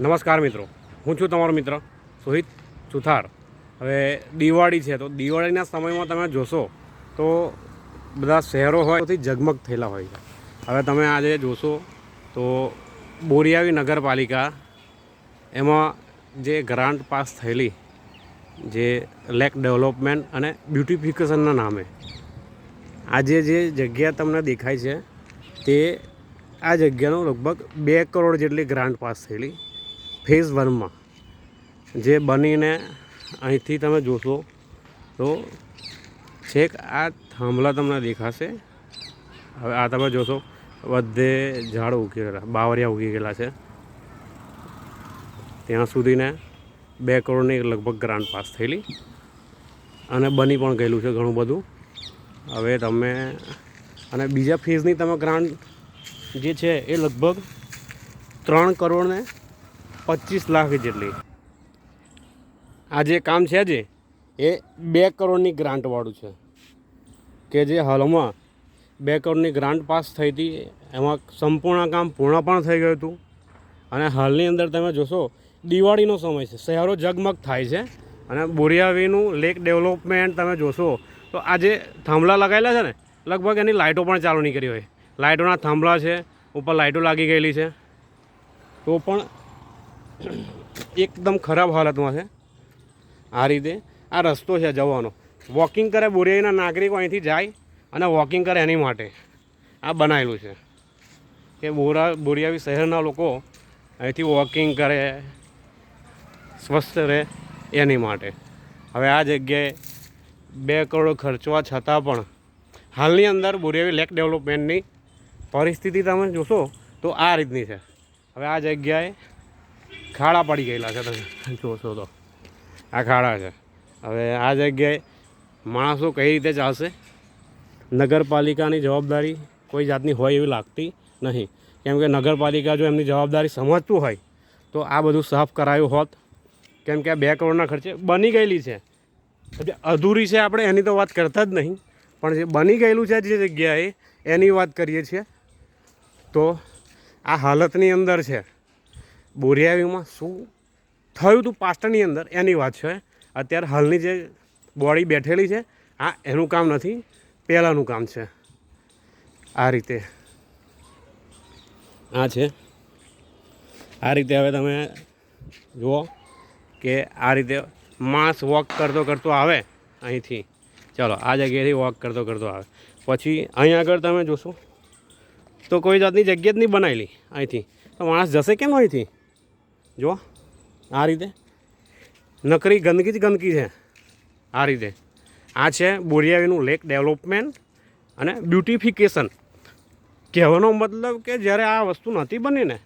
નમસ્કાર મિત્રો. હું છું તમારો મિત્ર સુહિત સુથાર. હવે દિવાળી છે તો દિવાળીના સમયમાં તમે જોશો તો બધા શહેરો હોય તોથી ઝગમગ થયેલા હોય છે. હવે તમે આજે જોશો તો બોરિયાવી નગરપાલિકા એમાં જે ગ્રાન્ટ પાસ થયેલી, જે લેક ડેવલપમેન્ટ અને બ્યુટિફિકેશનના નામે, આજે જે જગ્યા તમને દેખાય છે તે આ જગ્યાનો લગભગ બે કરોડ જેટલી ગ્રાન્ટ પાસ થયેલી. ફેઝ વનમાં જે બનીને અહીંથી તમે જોશો તો છેક આ થાંભલા તમને દેખાશે. હવે આ તમે જોશો, બધે ઝાડ ગયેલા, બાવરિયા ઉગી ગયેલા છે. ત્યાં સુધીને બે કરોડની લગભગ ગ્રાન્ટ પાસ થયેલી અને બની પણ ગયેલું છે ઘણું બધું. હવે તમે અને બીજા ફેઝની તમે ગ્રાન્ટ જે છે એ લગભગ ત્રણ કરોડ ને પચીસ લાખ જેટલી. આ જે કામ છે જે એ બે કરોડની ગ્રાન્ટવાળું છે. કે જે હાલમાં બે કરોડની ગ્રાન્ટ પાસ થઈ હતી, એમાં સંપૂર્ણ કામ પૂર્ણ પણ થઈ ગયું હતું. અને હાલની અંદર તમે જોશો, દિવાળીનો સમય છે, શહેરો ઝગમગ થાય છે. અને બોરિયાવીનું લેક ડેવલપમેન્ટ તમે જોશો, તો આ જે થાંભલા લગાવેલા છે ને, લગભગ એની લાઇટો પણ ચાલુ નહીં કરી હોય. લાઇટોના થાંભલા છે, ઉપર લાઇટો લાગી ગયેલી છે. તો પણ એકદમ ખરાબ હાલતમાં છે. આ રીતે આ રસ્તો છે જવાનો. વોકિંગ કરે બોરિયાના નાગરિકો અહીંથી જાય અને વોકિંગ કરે એની માટે. આ બનાવેલું છે. કે બોરા બોરિયાવી શહેરના લોકો અહીંથી વોકિંગ કરે, સ્વસ્થ રહે એની માટે. હવે આ જગ્યાએ બે કરોડ ખર્ચવા છતાં પણ હાલની અંદર બોરિયાવી લેક ડેવલપમેન્ટની પરિસ્થિતિ તમે જોશો તો આ રીતની છે. હવે આ જગ્યાએ ખાડા પડી ગયેલા છે તમે જોશો તો. આ ખાડા છે. હવે આ જગ્યાએ માણસો કઈ રીતે ચાલશે? નગરપાલિકાની જવાબદારી કોઈ જાતની હોય એવી લાગતી નહીં. કેમ કે નગરપાલિકા જો એમની જવાબદારી સમજતું હોય, તો આ બધું સાફ કરાયું હોત. કેમ કે આ બે કરોડના ખર્ચે બની ગયેલી છે. અધૂરી છે આપણે, એની તો વાત કરતા જ નહીં. પણ જે બની ગયેલું છે જે જગ્યાએ, એની વાત કરીએ છીએ. તો આ હાલતની અંદર છે. બોરિયાવીમાં શું થયું હતું પાસ્ટની અંદર? એની વાત છે. અત્યારે હાલની જે બોડી બેઠેલી છે હા એનું કામ નથી, પહેલાંનું કામ છે. આ રીતે. આ છે. આ રીતે હવે તમે જુઓ કે આ રીતે માણસ વોક કરતો કરતો આવે અહીંથી. ચલો, આ જગ્યાએથી વોક કરતો કરતો આવે. પછી અહીં આગળ તમે જોશો, તો કોઈ જાતની જગ્યા જ નહીં બનાવેલી અહીંથી. તો માણસ જશે કેમ અહીંથી? જુઓ આ રીતે. નકરી ગંદકી જ ગંદકી છે. આ રીતે. આ છે બોરિયાવીનું લેક ડેવલપમેન્ટ અને બ્યુટિફિકેશન. કહેવાનો મતલબ કે જ્યારે આ વસ્તુ નહોતી બની ને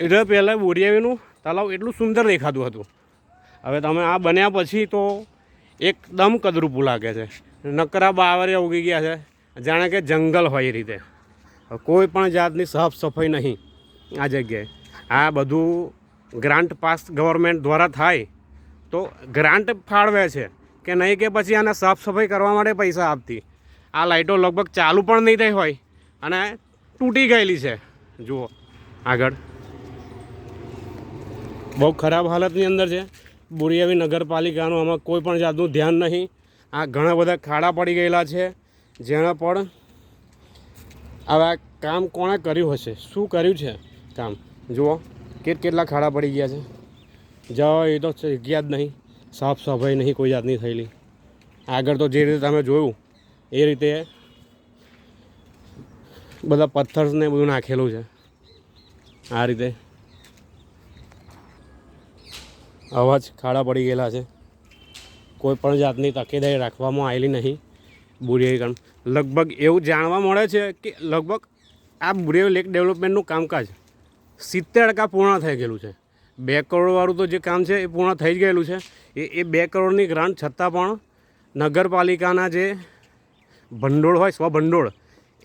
એટલે પહેલાં બોરિયાવીનું તલાવ એટલું સુંદર દેખાતું હતું. હવે તમે આ બન્યા પછી તો એકદમ કદરૂપું લાગે છે. નકરા બાવરિયા ઉગી ગયા છે. જાણે કે જંગલ હોય એ રીતે. કોઈ પણ જાતની સાફ સફાઈ નહીં આ જગ્યાએ. આ બધું ગ્રાન્ટ પાસ ગવર્મેન્ટ દ્વારા થાય, તો ગ્રાન્ટ ફાળવે છે કે નહીં કે પછી આને સાફ સફાઈ કરવા માટે પૈસા આપતી. આ લાઇટો લગભગ ચાલુ પણ નહીં થઈ હોય અને તૂટી ગયેલી છે. જુઓ, આગળ. બહુ ખરાબ હાલતની અંદર છે. બોરિયાવી નગરપાલિકાનું આમાં કોઈ પણ જાતનું ધ્યાન નહીં. આ ઘણા બધા ખાડા પડી ગયેલા છે. જેના પણ આવા કામ કોણે કર્યું હશે? શું કર્યું છે કામ? જુઓ. કે કેટલા ખાડા પડી ગયા છે? જાઓ એ તો જગ્યા જ નહીં. સાફ સફાઈ નહીં, કોઈ જાતની થયેલી. આગળ તો જે રીતે તમે જોયું, એ રીતે બધા પથ્થરને બધું નાખેલું છે. આ રીતે અવાજ ખાડા પડી ગયેલા છે. કોઈ પણ જાતની તકેદારી રાખવામાં આવેલી નહીં બુરિયાવી કામ લગભગ એવું જાણવા મળે છે કે લગભગ આ બુરિયાવી લેક ડેવલપમેન્ટનું કામકાજ સિત્તેર ટકા પૂર્ણ થઈ ગયેલું છે. બે કરોડવાળું તો જે કામ છે એ પૂર્ણ થઈ જ ગયેલું છે. એ એ બે કરોડની ગ્રાન્ટ છતાં પણ નગરપાલિકાના જે ભંડોળ હોય સ્વભંડોળ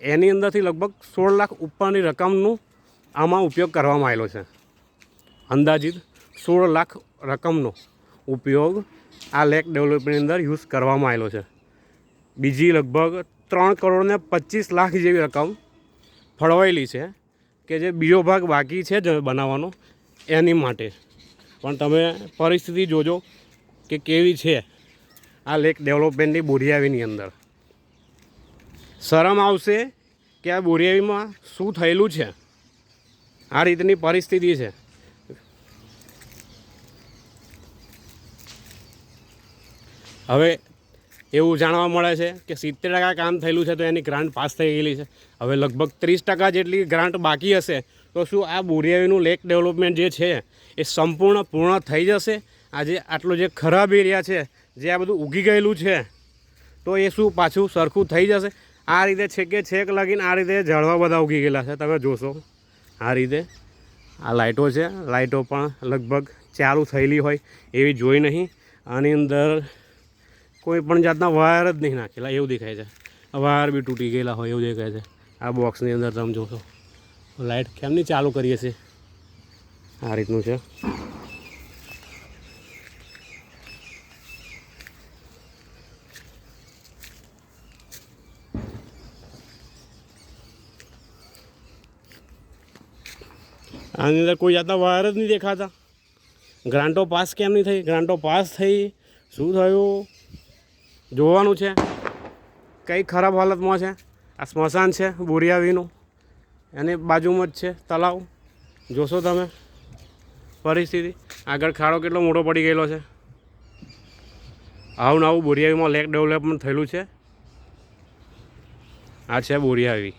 એની અંદરથી લગભગ સોળ લાખ ઉપરની રકમનું આમાં ઉપયોગ કરવામાં આવેલો છે. અંદાજિત સોળ લાખ રકમનો ઉપયોગ આ લેક ડેવલપમેન્ટની અંદર યુઝ કરવામાં આવેલો છે. બીજી લગભગ ત્રણ કરોડને પચીસ લાખ જેવી રકમ ફળવાયેલી છે. કે જે બીજો ભાગ બાકી છે જ બનાવવાનો, એની માટે. પણ તમે પરિસ્થિતિ જોજો કે કેવી છે આ લેક ડેવલપમેન્ટની બોરિયાવીની અંદર. શરમ આવશે કે આ બોરિયાવીમાં શું થયેલું છે? આ રીતની પરિસ્થિતિ છે. હવે એવું જાણવા મળે છે કે સિત્તેર ટકા કામ થયેલું છે તો એની ગ્રાન્ટ પાસ થઈ ગયેલી છે. હવે લગભગ ત્રીસ ટકા જેટલી ગ્રાન્ટ બાકી હશે, તો શું આ બોરિયાવીનું લેક ડેવલપમેન્ટ જે છે, એ સંપૂર્ણ પૂર્ણ થઈ જશે? આજે આટલો જે ખરાબ એરિયા છે, જે આ બધું ઉગી ગયેલું છે, તો એ શું પાછું સરખું થઈ જશે? આ રીતે છેકે છેક લગીને આ રીતે ઝાડવા બધા ઉગી ગયેલા છે. તમે જોશો, આ રીતે આ લાઇટો છે. લાઇટો પણ લગભગ ચાલુ થયેલી હોય એવી જોઈ નહીં. આની અંદર કોઈ પણ જાતના વાયર જ નહીં નાખેલા, એવું દેખાય છે. વાયર બી તૂટી ગયેલા હોય, એવું દેખાય છે. આ બોક્સની અંદર તમે જોશો. લાઇટ કેમની ચાલુ કરીએ છીએ? આ રીતનું છે. આની અંદર કોઈ જાતના વાયર જ નહીં દેખાતા. ગ્રાન્ટો પાસ કેમ નહીં થઈ? ગ્રાન્ટો પાસ થઈ. શું થયું? જોવાનું છે. કઈ ખરાબ હાલતમાં છે. આ સ્મશાન છે, બોરિયાવીનું. એની બાજુમાં જ છે તલાવ જોશો તમે પરિસ્થિતિ. આગળ ખાડો કેટલો મોટો પડી ગયેલો છે. આવું નવું બોરિયાવીમાં લેક ડેવલપમેન્ટ થયેલું છે. આ છે બોરિયાવી.